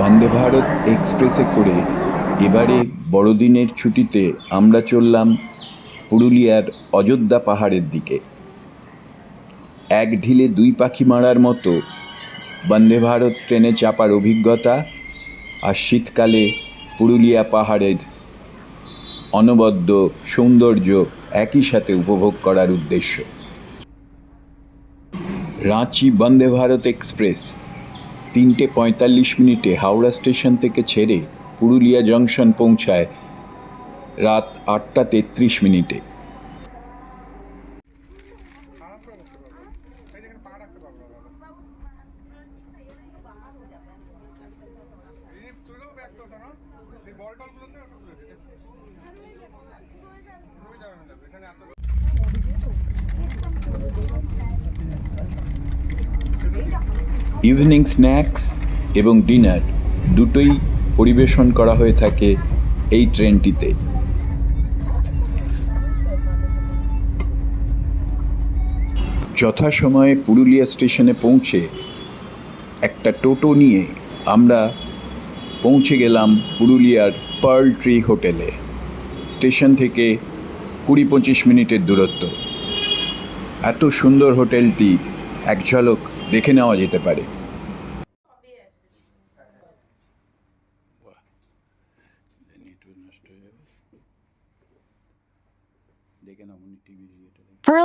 বন্দে ভারত এক্সপ্রেসে করে এবারে বড়দিনের ছুটিতে আমরা চললাম পুরুলিয়ার অযোধ্যা পাহাড়ের দিকে। এক ঢিলে দুই পাখি মারার মতো বন্দে ভারত ট্রেনে চাপার অভিজ্ঞতা আর শীতকালে পুরুলিয়া পাহাড়ের অনবদ্য সৌন্দর্য একই সাথে উপভোগ করার উদ্দেশ্য। রাঁচি বন্দে ভারত এক্সপ্রেস তিনটে পঁয়তাল্লিশ মিনিটে হাওড়া স্টেশন থেকে ছেড়ে পুরুলিয়া জংশন পৌঁছায় রাত আটটা তেত্রিশ মিনিটে। ইভিনিং স্ন্যাক্স এবং ডিনার দুটোই পরিবেশন করা হয়ে থাকে এই ট্রেনটিতে। যথাসময়ে পুরুলিয়া স্টেশনে পৌঁছে একটা টোটো নিয়ে আমরা পৌঁছে গেলাম পুরুলিয়ার পার্ল ট্রি হোটেলে। স্টেশন থেকে কুড়ি পঁচিশ মিনিটের দূরত্ব। এত সুন্দর হোটেলটি এক ঝলক দেখে নেওয়া যেতে পারে।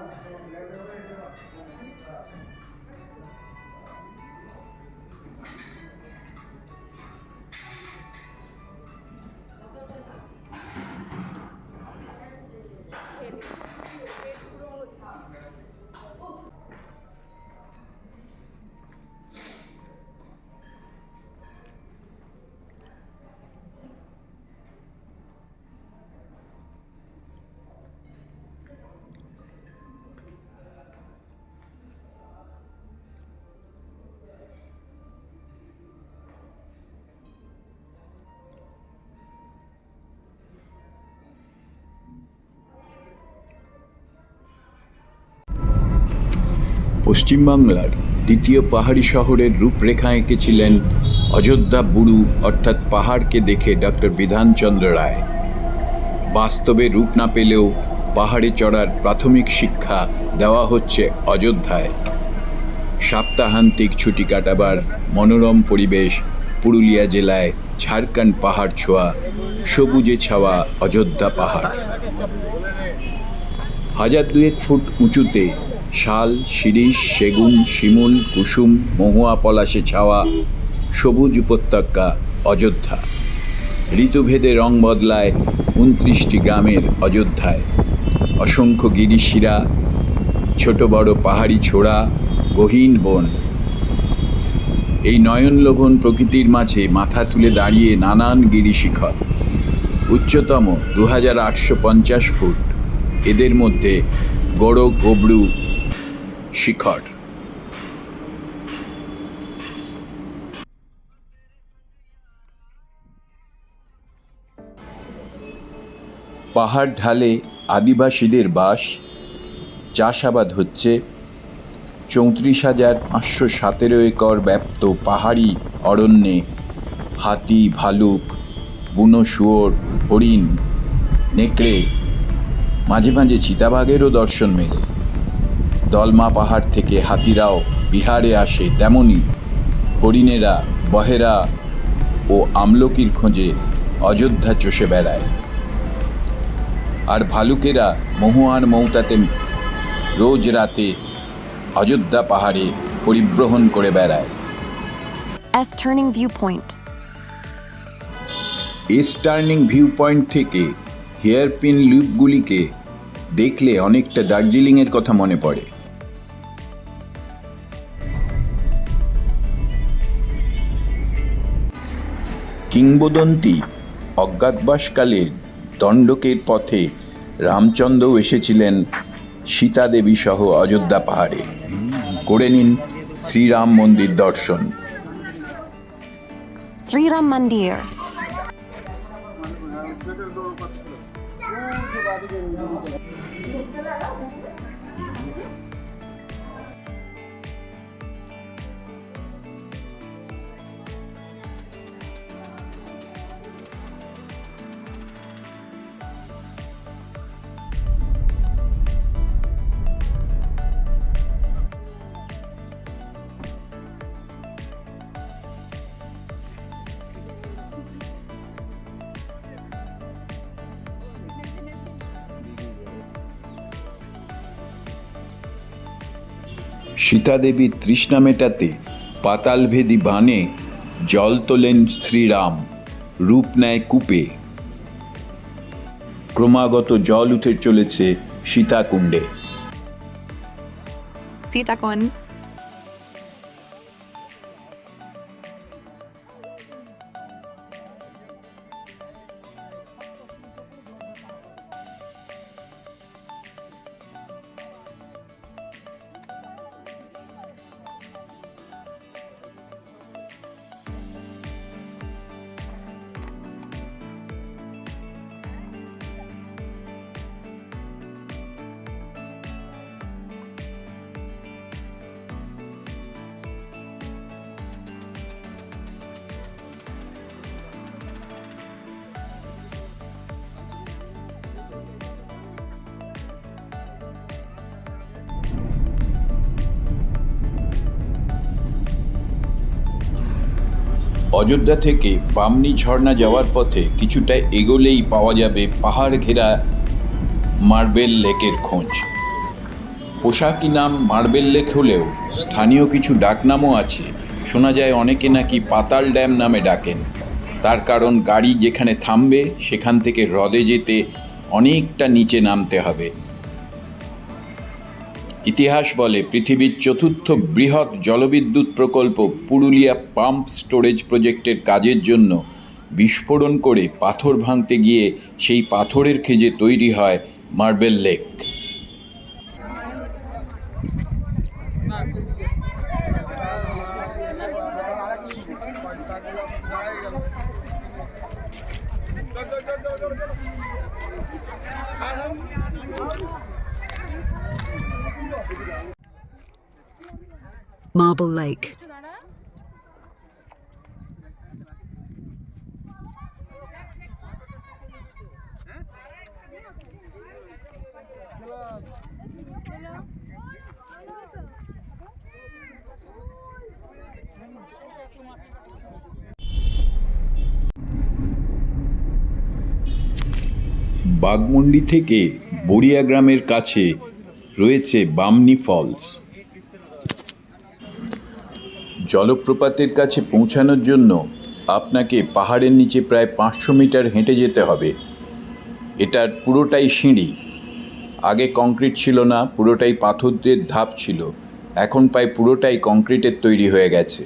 Gracias. পশ্চিমবাংলার দ্বিতীয় পাহাড়ি শহরের রূপরেখা এঁকেছিলেন অযোধ্যা বুড়ু অর্থাৎ পাহাড়কে দেখে ডক্টর বিধানচন্দ্র রায়। বাস্তবে রূপ না পেলেও পাহাড়ে চড়ার প্রাথমিক শিক্ষা দেওয়া হচ্ছে অযোধ্যায়। সাপ্তাহান্তিক ছুটি কাটাবার মনোরম পরিবেশ পুরুলিয়া জেলায় ঝাড়খণ্ড পাহাড় ছোঁয়া, সবুজে ছাওয়া অযোধ্যা পাহাড়। হাজার দুয়েক ফুট উঁচুতে শাল, শিরিষ, সেগুন, শিমুল, কুসুম, মহুয়া, পলাশে ছাওয়া, সবুজ উপত্যকা, অযোধ্যা। ঋতুভেদে রং বদলায় উনত্রিশটি গ্রামের অযোধ্যায়। অসংখ্য গিরিশিরা, ছোট বড় পাহাড়ি ছোড়া, গহীন বন। এই নয়নলোভন প্রকৃতির মাঝে মাথা তুলে দাঁড়িয়ে নানান গিরিশিখর। উচ্চতম দু হাজার আটশো পঞ্চাশ ফুট। এদের মধ্যে গড় গবড়ু শিখর। পাহাড় ঢালে আদিবাসীদের বাস, চাষাবাদ হচ্ছে। চৌত্রিশ হাজার পাঁচশো সতেরো একর ব্যাপ্ত পাহাড়ি অরণ্যে হাতি, ভালুক, বুনো শুয়োর, হরিণ, নেকড়ে, মাঝে মাঝে চিতাবাঘেরও দর্শন মেলে। দলমা পাহাড় থেকে হাতিরাও বিহারে আসে তেমনি হরিণেরা বহেরা ও আমলকির খোঁজে অযোধ্যা চষে বেড়ায়। আর ভালুকেরা মহুয়ার মৌতাতে রোজ রাতে অযোধ্যা পাহাড়ে পরিব্রহণ করে বেড়ায়। S Turning Viewpoint. S turning view point থেকে হেয়ারপিন লুপগুলিকে দেখলে অনেকটা দার্জিলিংয়ের কথা মনে পড়ে। কিংবদন্তি অজ্ঞাতবাসকালে দণ্ডকের পথে রামচন্দ্র এসেছিলেন সীতাদেবী সহ অযোধ্যা পাহাড়ে করে নিন শ্রীরাম মন্দির দর্শন Sriram Mandir. সীতাদেবীর তৃষ্ণা মেটাতে পাতালভেদি বানে জল তোলেন শ্রীরাম, রূপ নেয় কূপে ক্রমাগত জল উঠে চলেছে সীতাকুণ্ডে Sitakon. অযোধ্যা থেকে বামনি ঝর্ণা যাওয়ার পথে কিছুটা এগোলেই পাওয়া যাবে পাহাড় ঘেরা মার্বেল লেকের খোঁজ। পোশাকি নাম মার্বেল লেক হলেও স্থানীয় কিছু ডাকনামও আছে। শোনা যায় অনেকে নাকি পাতাল ড্যাম নামে ডাকেন। তার কারণ গাড়ি যেখানে থামবে, সেখান থেকে হ্রদে যেতে অনেকটা নিচে নামতে হবে। ইতিহাস বলে পৃথিবীর চতুর্থ বৃহৎ জলবিদ্যুৎ প্রকল্প পুরুলিয়া পাম্প স্টোরেজ প্রজেক্টের কাজের জন্য বিস্ফোরণ করে পাথর ভাঙতে গিয়ে সেই পাথরের খেজে তৈরি হয় marble lake. Marble Lake. Baghmundi থেকে বড়িয়া গ্রামের কাছে রয়েছে বামনি ফলস জলপ্রপাতের কাছে পৌঁছানোর জন্য আপনাকে পাহাড়ের নিচে প্রায় পাঁচশো মিটার হেঁটে যেতে হবে। এটার পুরোটাই সিঁড়ি। আগে কংক্রিট ছিল না, পুরোটাই পাথর দিয়ে ধাপ ছিল। এখন প্রায় পুরোটাই কংক্রিটের তৈরি হয়ে গেছে।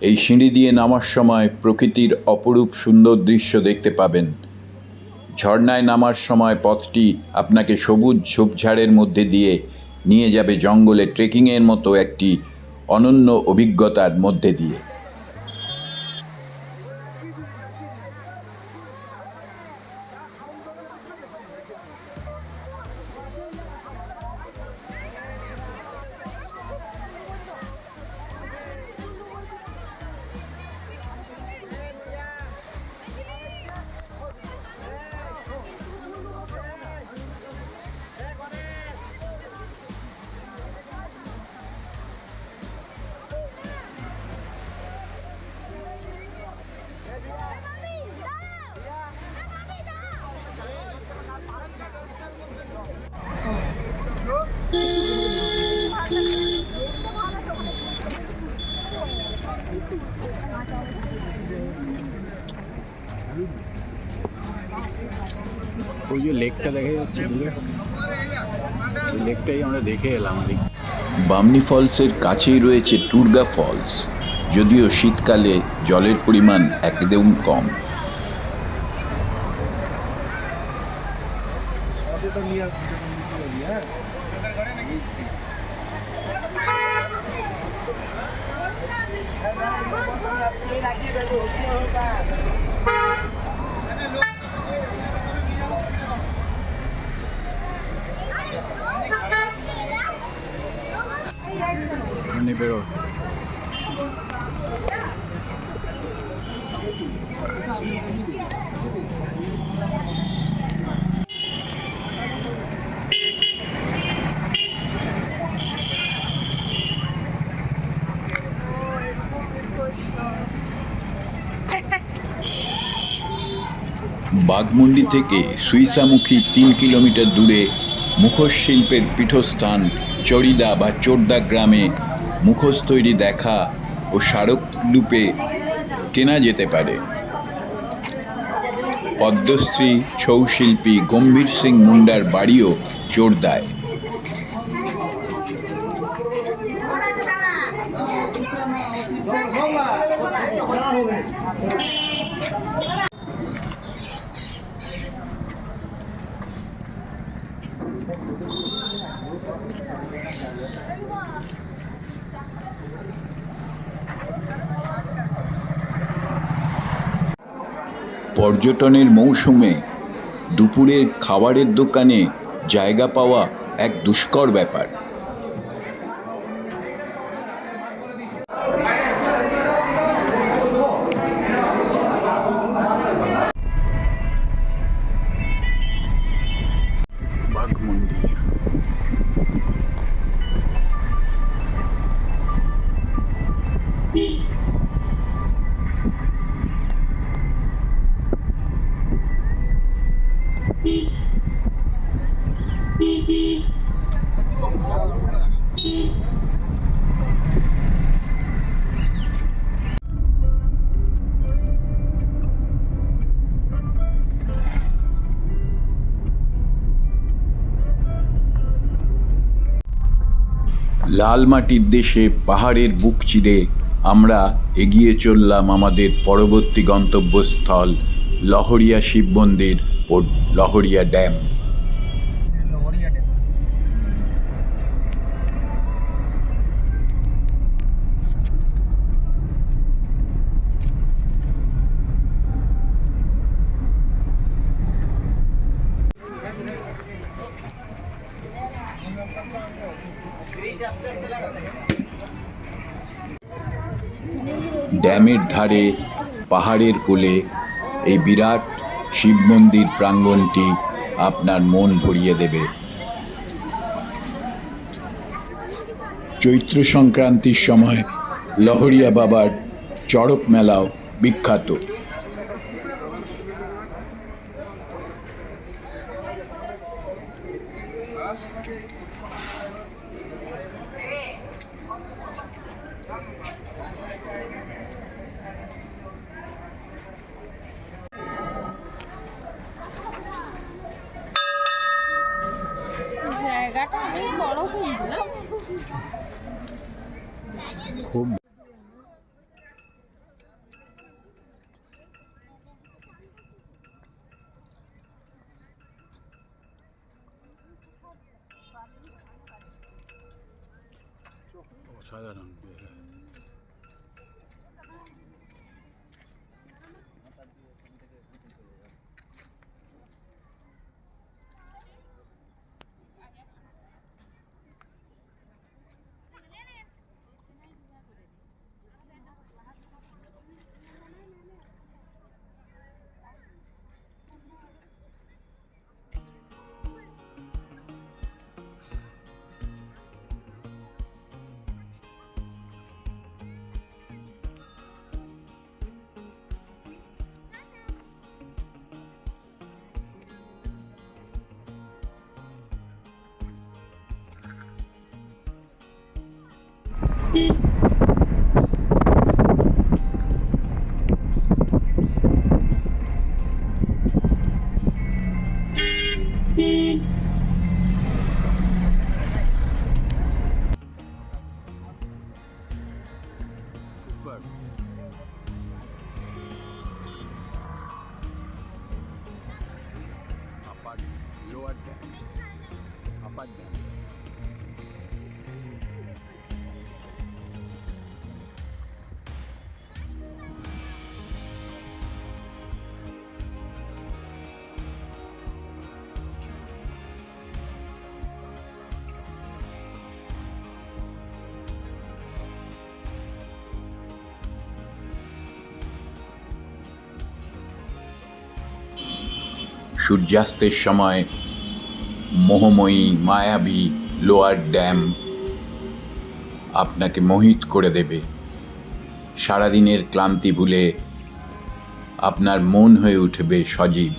এই সিঁড়ি দিয়ে নামার সময় প্রকৃতির অপরূপ সুন্দর দৃশ্য দেখতে পাবেন। ঝর্ণায় নামার সময় পথটি আপনাকে সবুজ ঝোপঝাড়ের মধ্যে দিয়ে নিয়ে যাবে জঙ্গলে ট্রেকিংয়ের মতো একটি অনন্য অভিজ্ঞতার মধ্যে দিয়ে। যে লেকটা দেখা যাচ্ছে দূরে ওই লেকটাই আমরা দেখে এলাম আর। বামনি ফলসের কাছেই রয়েছে টুরগা ফলস, যদিও শীতকালে জলের পরিমাণ একদম কম বাগমুন্ডি থেকে সুইসামুখী তিন কিলোমিটার দূরে মুখোশ শিল্পের পীঠস্থান চড়িদা বা চোরদা গ্রামে মুখোশ তৈরি দেখা ও স্মারক রূপে কেনা যেতে পারে। পদ্মশ্রী, ছৌ শিল্পী গম্ভীর সিং মুন্ডার বাড়িও চোরদায়। পর্যটনের মৌসুমে দুপুরের খাবারের দোকানে জায়গা পাওয়া এক দুষ্কর ব্যাপার। লাল মাটির দেশে পাহাড়ের বুক চিরে আমরা এগিয়ে চললাম আমাদের পরবর্তী গন্তব্যস্থল লহরিয়া শিব মন্দির ও লহরিয়া ড্যাম ড্যামের ধারে পাহাড়ের কোলে এই বিরাট শিব মন্দির প্রাঙ্গণটি আপনার মন ভরিয়ে দেবে। চৈত্র সংক্রান্তির সময় লহরিয়া বাবার চড়ক মেলাও বিখ্যাত। জায়গাটা অনেক বড় কিন্তু খুব Beep. সূর্যাস্তের সময় মোহময়ী মায়াবী লোয়ার ড্যাম আপনাকে মোহিত করে দেবে। সারাদিনের ক্লান্তি ভুলে আপনার মন হয়ে উঠবে সজীব।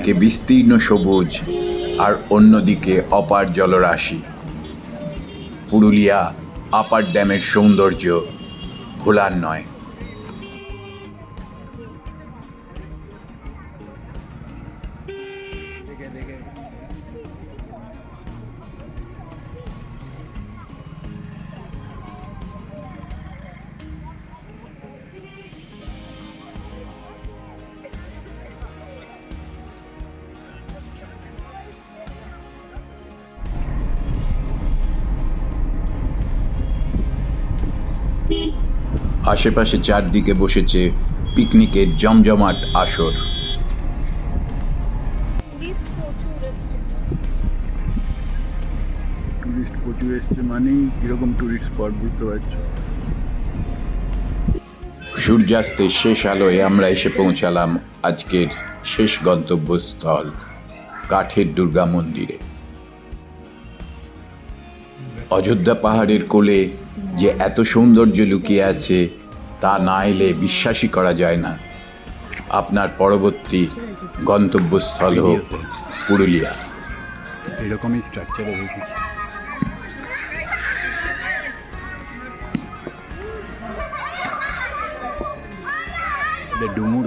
একদিকে বিস্তীর্ণ সবুজ আর অন্যদিকে অপার জলরাশি। পুরুলিয়া আপার ড্যামের সৌন্দর্য ভোলার নয়। আশেপাশে চারদিকে বসেছে পিকনিকের জমজমাট আসর। টুরিস্ট প্রচুর এসছে। মানেই কীরকম টুরিস্ট স্পট বুঝতে পারছ? সূর্যাস্তের শেষ আলোয় আমরা এসে পৌঁছালাম আজকের শেষ গন্তব্যস্থল কাঠের দুর্গা মন্দিরে। অযোধ্যা পাহাড়ের কোলে যে এত সৌন্দর্য লুকিয়ে আছে, তা না এলে বিশ্বাসই করা যায় না। আপনার পরবর্তী গন্তব্যস্থল হোক পুরুলিয়া। এরকমই স্ট্রাকচারে রেখেছি ডুমুর